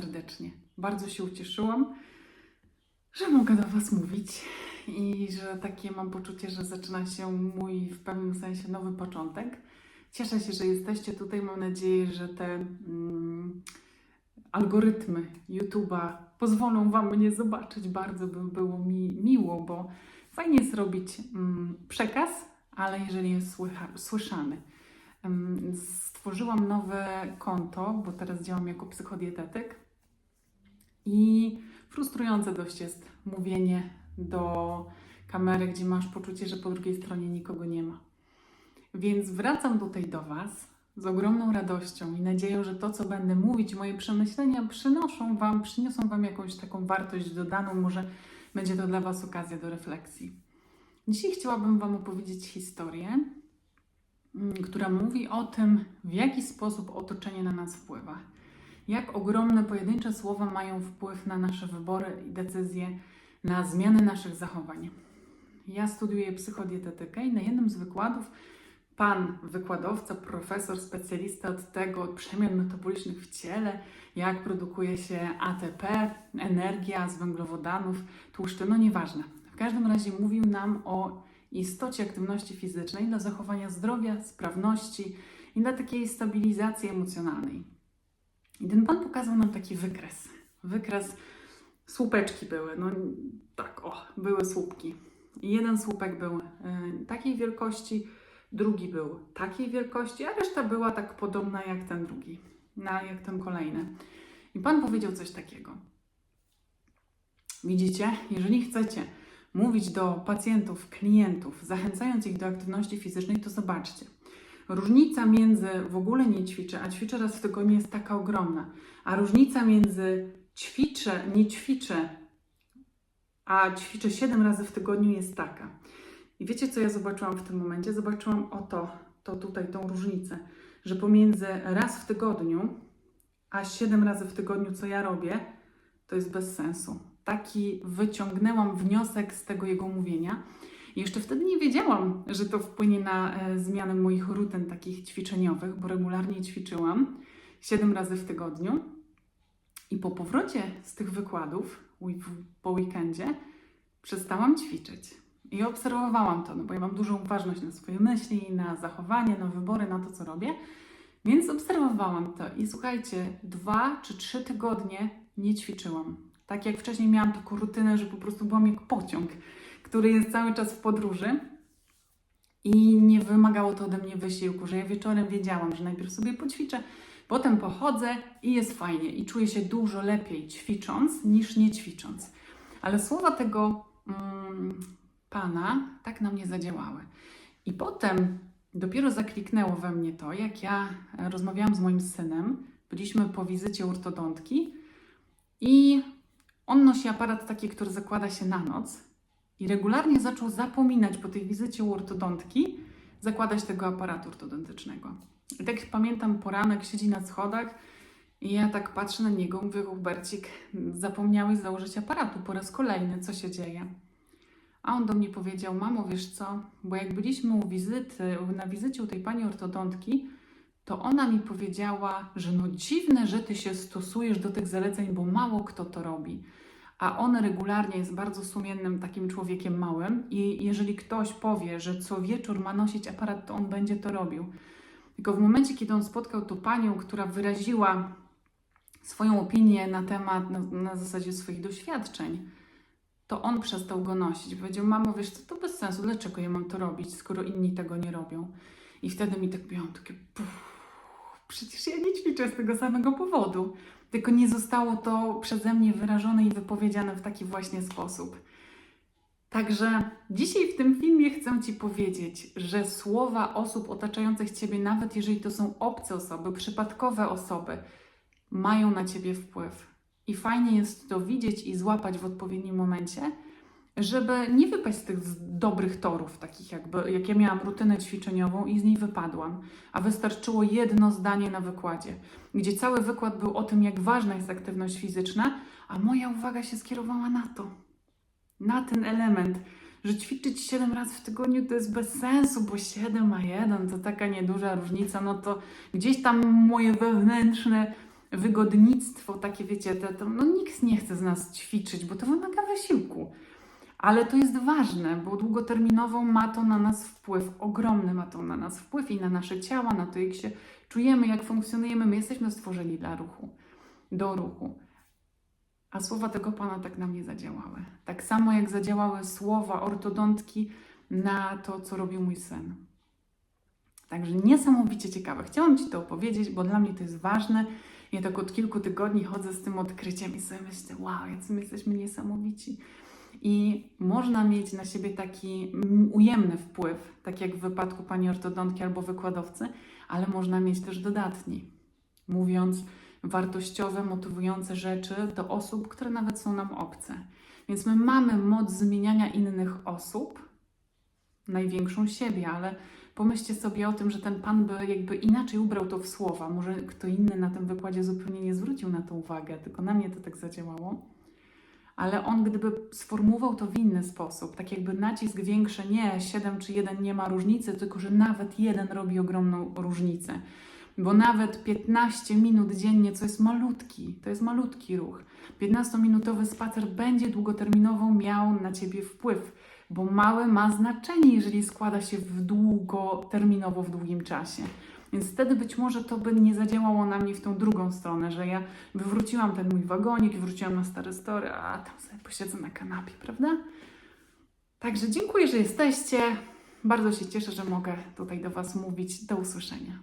serdecznie. Bardzo się ucieszyłam, że mogę do Was mówić i że takie mam poczucie, że zaczyna się mój w pewnym sensie nowy początek. Cieszę się, że jesteście tutaj. Mam nadzieję, że te mm, algorytmy YouTube'a pozwolą Wam mnie zobaczyć. Bardzo by było mi miło, bo fajnie jest robić mm, przekaz, ale jeżeli jest słycha, słyszany. Ym, Stworzyłam nowe konto, bo teraz działam jako psychodietetyk i frustrujące dość jest mówienie do kamery, gdzie masz poczucie, że po drugiej stronie nikogo nie ma. Więc wracam tutaj do Was z ogromną radością i nadzieją, że to, co będę mówić, moje przemyślenia przynoszą Wam, przyniosą Wam jakąś taką wartość dodaną, może będzie to dla Was okazja do refleksji. Dzisiaj chciałabym Wam opowiedzieć historię, mm, która mówi o tym, w jaki sposób otoczenie na nas wpływa. Jak ogromne pojedyncze słowa mają wpływ na nasze wybory i decyzje, na zmianę naszych zachowań. Ja studiuję psychodietetykę i na jednym z wykładów pan wykładowca, profesor, specjalista od tego, przemian metabolicznych w ciele, jak produkuje się ATP, energia z węglowodanów, tłuszczy, no nieważne. W każdym razie mówił nam o istocie aktywności fizycznej dla zachowania zdrowia, sprawności i dla takiej stabilizacji emocjonalnej. I ten pan pokazał nam taki wykres. Wykres, słupeczki były, no tak, o, były słupki. I jeden słupek był y, takiej wielkości, drugi był takiej wielkości, a reszta była tak podobna jak ten drugi, na, jak ten kolejny. I Pan powiedział coś takiego. Widzicie, jeżeli chcecie mówić do pacjentów, klientów, zachęcając ich do aktywności fizycznej, to zobaczcie. Różnica między w ogóle nie ćwiczę, a ćwiczę raz w tygodniu jest taka ogromna. A różnica między ćwiczę, nie ćwiczę, a ćwiczę 7 razy w tygodniu jest taka. I wiecie, co ja zobaczyłam w tym momencie? Zobaczyłam oto, to tutaj, tą różnicę, że pomiędzy raz w tygodniu, a 7 razy w tygodniu, co ja robię, to jest bez sensu. Taki wyciągnęłam wniosek z tego jego mówienia. Jeszcze wtedy nie wiedziałam, że to wpłynie na e, zmianę moich rutyn takich ćwiczeniowych, bo regularnie ćwiczyłam 7 razy w tygodniu. I po powrocie z tych wykładów, po weekendzie, przestałam ćwiczyć. I obserwowałam to, no bo ja mam dużą uważność na swoje myśli, na zachowanie, na wybory, na to, co robię. Więc obserwowałam to i słuchajcie, dwa czy trzy tygodnie nie ćwiczyłam. Tak jak wcześniej miałam taką rutynę, że po prostu byłam jak pociąg, który jest cały czas w podróży i nie wymagało to ode mnie wysiłku, że ja wieczorem wiedziałam, że najpierw sobie poćwiczę, potem pochodzę i jest fajnie i czuję się dużo lepiej ćwicząc niż nie ćwicząc. Ale słowa tego mm, pana tak na mnie zadziałały. I potem dopiero zakliknęło we mnie to, jak ja rozmawiałam z moim synem, byliśmy po wizycie ortodontki i on nosi aparat taki, który zakłada się na noc i regularnie zaczął zapominać po tej wizycie u ortodontki zakładać tego aparatu ortodontycznego. I tak pamiętam poranek, siedzi na schodach i ja tak patrzę na niego, mówię, Hubercik, zapomniałeś założyć aparatu po raz kolejny, co się dzieje? A on do mnie powiedział, mamo, wiesz co, bo jak byliśmy u wizyty, na wizycie u tej pani ortodontki, to ona mi powiedziała, że no dziwne, że ty się stosujesz do tych zaleceń, bo mało kto to robi. A on regularnie jest bardzo sumiennym takim człowiekiem małym i jeżeli ktoś powie, że co wieczór ma nosić aparat, to on będzie to robił. Tylko w momencie, kiedy on spotkał tą panią, która wyraziła swoją opinię na temat, na, na zasadzie swoich doświadczeń, to on przestał go nosić. Powiedział, mamo, wiesz co, to bez sensu, dlaczego ja mam to robić, skoro inni tego nie robią? I wtedy mi tak miałam takie, puh, przecież ja nie ćwiczę z tego samego powodu. Tylko nie zostało to przeze mnie wyrażone i wypowiedziane w taki właśnie sposób. Także dzisiaj w tym filmie chcę Ci powiedzieć, że słowa osób otaczających Ciebie, nawet jeżeli to są obce osoby, przypadkowe osoby, mają na Ciebie wpływ. I fajnie jest to widzieć i złapać w odpowiednim momencie, żeby nie wypaść z tych dobrych torów, takich jakby, jak ja miałam rutynę ćwiczeniową i z niej wypadłam, a wystarczyło jedno zdanie na wykładzie, gdzie cały wykład był o tym, jak ważna jest aktywność fizyczna, a moja uwaga się skierowała na to, na ten element, że ćwiczyć 7 razy w tygodniu to jest bez sensu, bo 7 a 1 to taka nieduża różnica, no to gdzieś tam moje wewnętrzne wygodnictwo, takie wiecie, to, to, no nikt nie chce z nas ćwiczyć, bo to wymaga wysiłku. Ale to jest ważne, bo długoterminowo ma to na nas wpływ, ogromny ma to na nas wpływ i na nasze ciała, na to, jak się czujemy, jak funkcjonujemy. My jesteśmy stworzeni dla ruchu, do ruchu. A słowa tego Pana tak na mnie zadziałały. Tak samo jak zadziałały słowa ortodontki na to, co robił mój syn. Także niesamowicie ciekawe. Chciałam Ci to opowiedzieć, bo dla mnie to jest ważne. Ja tak od kilku tygodni chodzę z tym odkryciem i sobie myślę, wow, jacy my jesteśmy niesamowici. I można mieć na siebie taki ujemny wpływ, tak jak w wypadku pani ortodontki albo wykładowcy, ale można mieć też dodatni, mówiąc wartościowe, motywujące rzeczy do osób, które nawet są nam obce. Więc my mamy moc zmieniania innych osób, największą siebie, ale pomyślcie sobie o tym, że ten pan by jakby inaczej ubrał to w słowa. Może kto inny na tym wykładzie zupełnie nie zwrócił na to uwagę, tylko na mnie to tak zadziałało. Ale on gdyby sformułował to w inny sposób, tak jakby nacisk większy, nie 7 czy 1 nie ma różnicy, tylko że nawet jeden robi ogromną różnicę. Bo nawet 15 minut dziennie, co jest malutki, to jest malutki ruch. 15-minutowy spacer będzie długoterminowo miał na ciebie wpływ, bo mały ma znaczenie, jeżeli składa się w długoterminowo w długim czasie. Więc wtedy być może to by nie zadziałało na mnie w tą drugą stronę, że ja wywróciłam ten mój wagonik i wróciłam na stare story, a tam sobie posiedzę na kanapie, prawda? Także dziękuję, że jesteście. Bardzo się cieszę, że mogę tutaj do Was mówić. Do usłyszenia.